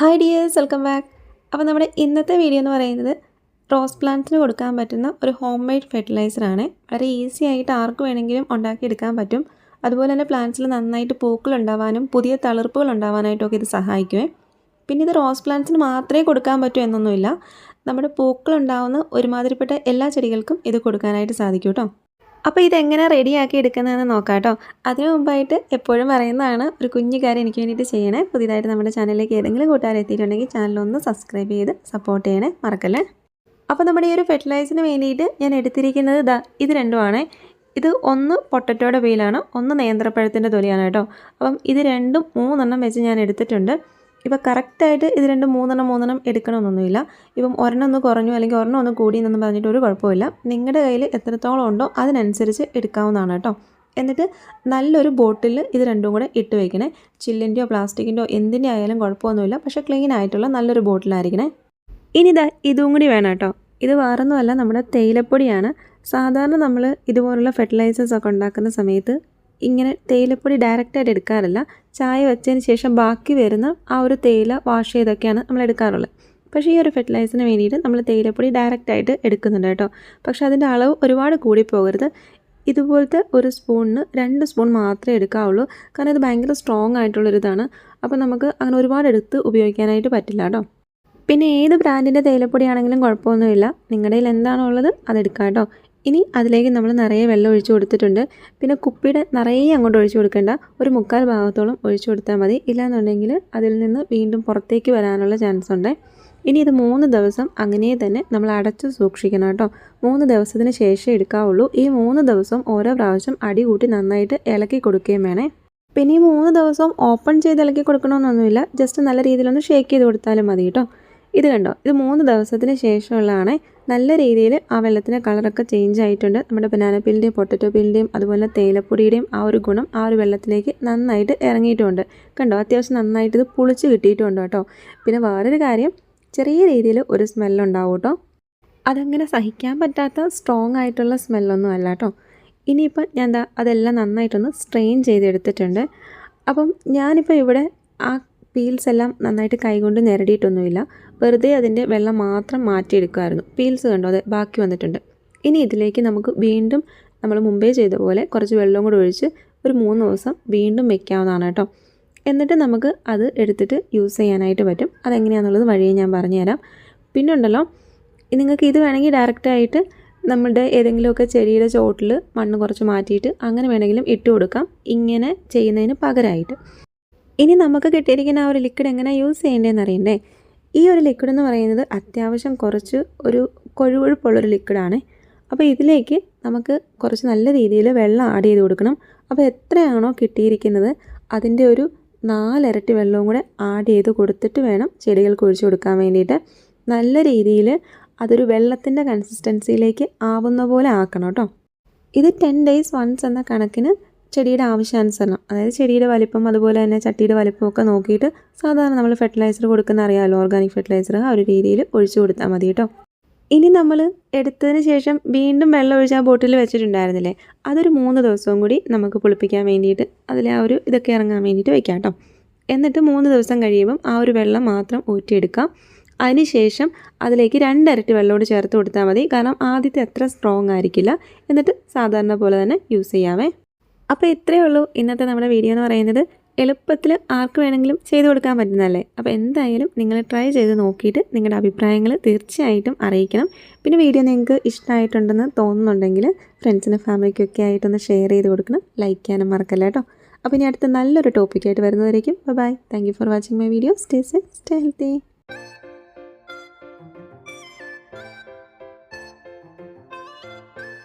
Hi dears welcome back അപ്പോൾ നമ്മുടെ ഇന്നത്തെ വീഡിയോ എന്ന് പറയുന്നത് റോസ് പ്ലാന്റ്സിന് കൊടുക്കാൻ പറ്റുന്ന ഒരു ഹോം മെയ്ഡ് ഫെർട്ടിലൈസറാണ് വളരെ ഈസി ആയിട്ട് ആർക്ക് വേണമെങ്കിലും ഉണ്ടാക്കിയെടുക്കാൻ പറ്റും. അതുപോലെ തന്നെ പ്ലാന്റ്സിൽ നന്നായിട്ട് പൂക്കൾ ഉണ്ടാവാനും പുതിയ തളിർപ്പുകൾ ഉണ്ടാവാനായിട്ടൊക്കെ ഇത് സഹായിക്കുമേ പിന്നെ ഇത് റോസ് പ്ലാന്റ്സിന് മാത്രമേ കൊടുക്കാൻ പറ്റൂ എന്നൊന്നുമില്ല. നമ്മുടെ പൂക്കൾ ഉണ്ടാവുന്ന ഒരുമാതിരിപ്പെട്ട എല്ലാ ചെടികൾക്കും ഇത് കൊടുക്കാനായിട്ട് സാധിക്കും കേട്ടോ. അപ്പോൾ ഇതെങ്ങനെ റെഡിയാക്കി എടുക്കുന്നതെന്ന് നോക്കാം കേട്ടോ. അതിനു മുമ്പായിട്ട് എപ്പോഴും പറയുന്നതാണ് ഒരു കുഞ്ഞു കാര്യം എനിക്ക് വേണ്ടിയിട്ട് ചെയ്യണേ. പുതിയതായിട്ട് നമ്മുടെ ചാനലിലേക്ക് ഏതെങ്കിലും കൂട്ടുകാരെത്തിയിട്ടുണ്ടെങ്കിൽ ചാനലൊന്ന് സബ്സ്ക്രൈബ് ചെയ്ത് സപ്പോർട്ട് ചെയ്യണേ. മറക്കല്ലേ? അപ്പോൾ നമ്മുടെ ഈ ഒരു ഫെർട്ടിലൈസറിന് വേണ്ടിയിട്ട് ഞാൻ എടുത്തിരിക്കുന്നത് ഇതാ ഇത് രണ്ടുമാണ്. ഇത് ഒന്ന് പൊട്ടറ്റോയുടെ വെയിലാണ് ഒന്ന് നേന്ത്രപ്പഴത്തിന്റെ തൊലിയാണ് കേട്ടോ. അപ്പം ഇത് രണ്ടും മൂന്നെണ്ണം വെച്ച് ഞാൻ എടുത്തിട്ടുണ്ട്. ഇപ്പോൾ കറക്റ്റായിട്ട് ഇത് രണ്ട് മൂന്നെണ്ണം മൂന്നെണ്ണം എടുക്കണമെന്നൊന്നുമില്ല. ഇപ്പം ഒരെണ്ണം ഒന്ന് കുറഞ്ഞു അല്ലെങ്കിൽ ഒരെണ്ണം ഒന്ന് കൂടി എന്നൊന്നും പറഞ്ഞിട്ട് ഒരു കുഴപ്പമില്ല. നിങ്ങളുടെ കയ്യിൽ എത്രത്തോളം ഉണ്ടോ അതിനനുസരിച്ച് എടുക്കാവുന്നതാണ് കേട്ടോ. എന്നിട്ട് നല്ലൊരു ബോട്ടിൽ ഇത് രണ്ടും കൂടെ ഇട്ട് വയ്ക്കണേ ചില്ലിന്റെയോ പ്ലാസ്റ്റിക്കിന്റെയോ എന്തിന്റെ ആയാലും കുഴപ്പമൊന്നുമില്ല. പക്ഷേ ക്ലീൻ ആയിട്ടുള്ള നല്ലൊരു ബോട്ടിലായിരിക്കണേ. ഇനി ഇതാ ഇതും കൂടി വേണം കേട്ടോ. ഇത് വേറൊന്നുമല്ല നമ്മുടെ തേയിലപ്പൊടിയാണ്. സാധാരണ നമ്മൾ ഇതുപോലുള്ള ഫെർട്ടിലൈസേഴ്സ് ഒക്കെ ഉണ്ടാക്കുന്ന സമയത്ത് ഇങ്ങനെ തേയിലപ്പൊടി ഡയറക്റ്റായിട്ട് എടുക്കാറില്ല. ചായ വെച്ചതിന് ശേഷം ബാക്കി വരുന്ന ആ ഒരു തേയില വാഷ് ചെയ്തൊക്കെയാണ് നമ്മൾ എടുക്കാറുള്ളത്. പക്ഷേ ഈ ഒരു ഫെർട്ടിലൈസറിന് വേണ്ടിയിട്ട് നമ്മൾ തേയിലപ്പൊടി ഡയറക്റ്റായിട്ട് എടുക്കുന്നുണ്ട് കേട്ടോ. പക്ഷേ അതിന്റെ അളവ് ഒരുപാട് കൂടി പോകരുത്. ഇതുപോലത്തെ ഒരു സ്പൂണിന് രണ്ട് സ്പൂൺ മാത്രമേ എടുക്കാവുള്ളൂ. കാരണം ഇത് ഭയങ്കര സ്ട്രോങ് ആയിട്ടുള്ളൊരിതാണ് അപ്പോൾ നമുക്ക് അങ്ങനെ ഒരുപാട് എടുത്ത് ഉപയോഗിക്കാനായിട്ട് പറ്റില്ല കേട്ടോ. പിന്നെ ഏത് ബ്രാൻഡിന്റെ തേയിലപ്പൊടിയാണെങ്കിലും കുഴപ്പമൊന്നുമില്ല. നിങ്ങളുടെ കയ്യിൽ എന്താണോ ഉള്ളത് അതെടുക്കാം കേട്ടോ. ഇനി അതിലേക്ക് നമ്മൾ നിറയെ വെള്ളം ഒഴിച്ചു കൊടുത്തിട്ടുണ്ട്. പിന്നെ കുപ്പിയുടെ നിറയെ അങ്ങോട്ട് ഒഴിച്ചു കൊടുക്കേണ്ട. ഒരു മുക്കാൽ ഭാഗത്തോളം ഒഴിച്ചു കൊടുത്താൽ മതി. ഇല്ലാന്നുണ്ടെങ്കിൽ അതിൽ നിന്ന് വീണ്ടും പുറത്തേക്ക് വരാനുള്ള ചാൻസ് ഉണ്ട്. ഇനി ഇത് മൂന്ന് ദിവസം അങ്ങനെ തന്നെ നമ്മൾ അടച്ചു സൂക്ഷിക്കണം കേട്ടോ. മൂന്ന് ദിവസത്തിന് ശേഷം എടുക്കാവുള്ളൂ. ഈ മൂന്ന് ദിവസം ഓരോ പ്രാവശ്യം അടി കൂട്ടി നന്നായിട്ട് ഇളക്കി കൊടുക്കുകയും വേണേ. പിന്നെ ഈ മൂന്ന് ദിവസം ഓപ്പൺ ചെയ്ത് ഇളക്കി കൊടുക്കണമെന്നൊന്നുമില്ല. ജസ്റ്റ് നല്ല രീതിയിലൊന്ന് ഷേക്ക് ചെയ്ത് കൊടുത്താലും മതി കേട്ടോ. ഇത് കണ്ടോ? ഇത് മൂന്ന് ദിവസത്തിന് ശേഷമുള്ളതാണ് നല്ല രീതിയിൽ ആ വെള്ളത്തിന്റെ കളറൊക്കെ ചേഞ്ച് ആയിട്ടുണ്ട് നമ്മുടെ ബനാന പീലിന്റെയും പൊട്ടറ്റോ പീലിന്റെയും അതുപോലെ തേയിലപ്പൊടിയുടെയും ആ ഒരു ഗുണം ആ ഒരു വെള്ളത്തിലേക്ക് നന്നായിട്ട് ഇറങ്ങിയിട്ടുണ്ട്. കണ്ടോ? അത്യാവശ്യം നന്നായിട്ട് ഇത് പുളിച്ച് കിട്ടിയിട്ടുണ്ട് കേട്ടോ. പിന്നെ വേറൊരു കാര്യം ചെറിയ രീതിയിൽ ഒരു സ്മെല്ലുണ്ടാവും കേട്ടോ. അതങ്ങനെ സഹിക്കാൻ പറ്റാത്ത സ്ട്രോങ് ആയിട്ടുള്ള സ്മെല്ലൊന്നും അല്ല കേട്ടോ. ഇനിയിപ്പോൾ ഞാൻ എന്താ അതെല്ലാം നന്നായിട്ടൊന്ന് സ്ട്രെയിൻ ചെയ്തെടുത്തിട്ടുണ്ട്. അപ്പം ഞാനിപ്പോൾ ഇവിടെ ആ പീൽസ് എല്ലാം നന്നായിട്ട് കൈകൊണ്ട് നിരടിയിട്ടൊന്നുമില്ല വെറുതെ അതിന്റെ വെള്ളം മാത്രം മാറ്റിയെടുക്കുമായിരുന്നു. പീൽസ് കണ്ടോ? അതെ ബാക്കി വന്നിട്ടുണ്ട്. ഇനി ഇതിലേക്ക് നമുക്ക് വീണ്ടും നമ്മൾ മുമ്പേ ചെയ്ത പോലെ കുറച്ച് വെള്ളവും കൂടെ ഒഴിച്ച് ഒരു മൂന്ന് ദിവസം വീണ്ടും വെക്കാവുന്നതാണ് കേട്ടോ. എന്നിട്ട് നമുക്ക് അത് എടുത്തിട്ട് യൂസ് ചെയ്യാനായിട്ട് പറ്റും. അതെങ്ങനെയാണെന്നുള്ളത് വഴിയെ ഞാൻ പറഞ്ഞുതരാം. പിന്നെ ഉണ്ടല്ലോ നിങ്ങൾക്ക് ഇത് വേണമെങ്കിൽ ഡയറക്റ്റായിട്ട് നമ്മുടെ ഏതെങ്കിലുമൊക്കെ ചെടിയുടെ ചോട്ടിൽ മണ്ണ് കുറച്ച് മാറ്റിയിട്ട് അങ്ങനെ വേണമെങ്കിലും ഇട്ട് കൊടുക്കാം. ഇങ്ങനെ ചെയ്യുന്നതിന് പകരമായിട്ട് ഇനി നമുക്ക് കിട്ടിയിരിക്കുന്ന ആ ഒരു ലിക്വിഡ് എങ്ങനെ യൂസ് ചെയ്യേണ്ടതെന്ന് അറിയണ്ടേ? ഈ ഒരു ലിക്വിഡ് എന്ന് പറയുന്നത് അത്യാവശ്യം കുറച്ച് ഒരു കൊഴുവൊഴുപ്പുള്ളൊരു ലിക്വിഡാണ് അപ്പോൾ ഇതിലേക്ക് നമുക്ക് കുറച്ച് നല്ല രീതിയിൽ വെള്ളം ആഡ് ചെയ്ത് കൊടുക്കണം. അപ്പോൾ എത്രയാണോ കിട്ടിയിരിക്കുന്നത് അതിന്റെ ഒരു നാലിരട്ടി വെള്ളവും കൂടെ ആഡ് ചെയ്ത് കൊടുത്തിട്ട് വേണം ചെടികൾക്ക് ഒഴിച്ചു കൊടുക്കാൻ വേണ്ടിയിട്ട്. നല്ല രീതിയിൽ അതൊരു വെള്ളത്തിന്റെ കൺസിസ്റ്റൻസിയിലേക്ക് ആവുന്ന പോലെ ആക്കണം കേട്ടോ. ഇത് ടെൻ ഡേയ്സ് വൺസ് എന്ന കണക്കിന് ചെടിയുടെ ആവശ്യാനുസരണം. അതായത് ചെടിയുടെ വലിപ്പം അതുപോലെ തന്നെ ചട്ടിയുടെ വലിപ്പമൊക്കെ നോക്കിയിട്ട് സാധാരണ നമ്മൾ ഫെർട്ടിലൈസർ കൊടുക്കുന്ന അറിയാമല്ലോ ഓർഗാനിക് ഫെർട്ടിലൈസർ ആ ഒരു രീതിയിൽ ഒഴിച്ചു കൊടുത്താൽ മതി കേട്ടോ. ഇനി നമ്മൾ എടുത്തതിന് ശേഷം വീണ്ടും വെള്ളം ഒഴിച്ച് ആ ബോട്ടിൽ വെച്ചിട്ടുണ്ടായിരുന്നില്ലേ? അതൊരു മൂന്ന് ദിവസവും കൂടി നമുക്ക് പുളിപ്പിക്കാൻ വേണ്ടിയിട്ട് അതിലെ ആ ഒരു ഇതൊക്കെ ഇറങ്ങാൻ വേണ്ടിയിട്ട് വെക്കാം കേട്ടോ. എന്നിട്ട് മൂന്ന് ദിവസം കഴിയുമ്പം ആ ഒരു വെള്ളം മാത്രം ഊറ്റിയെടുക്കാം. അതിനുശേഷം അതിലേക്ക് രണ്ടരട്ടി വെള്ളമോട് ചേർത്ത് കൊടുത്താൽ മതി. കാരണം ആദ്യത്തെ അത്ര സ്ട്രോങ് ആയിരിക്കില്ല. എന്നിട്ട് സാധാരണ പോലെ തന്നെ യൂസ് ചെയ്യാമേ അപ്പോൾ ഇത്രയേ ഉള്ളൂ ഇന്നത്തെ നമ്മുടെ വീഡിയോ എന്ന് പറയുന്നത്. എളുപ്പത്തിൽ ആർക്ക് വേണമെങ്കിലും ചെയ്തു കൊടുക്കാൻ പറ്റുന്നതല്ലേ? അപ്പോൾ എന്തായാലും നിങ്ങൾ ട്രൈ ചെയ്ത് നോക്കിയിട്ട് നിങ്ങളുടെ അഭിപ്രായങ്ങൾ തീർച്ചയായിട്ടും അറിയിക്കണം. പിന്നെ വീഡിയോ നിങ്ങൾക്ക് ഇഷ്ടമായിട്ടുണ്ടെന്ന് തോന്നുന്നുണ്ടെങ്കിൽ ഫ്രണ്ട്സിനും ഫാമിലിക്കൊക്കെ ആയിട്ടൊന്ന് ഷെയർ ചെയ്ത് കൊടുക്കണം. ലൈക്ക് ചെയ്യാനും മറക്കല്ല കേട്ടോ. അപ്പോൾ ഇനി അടുത്ത നല്ലൊരു ടോപ്പിക്കായിട്ട് വരുന്നതായിരിക്കും bye thank you for watching my video stay safe stay healthy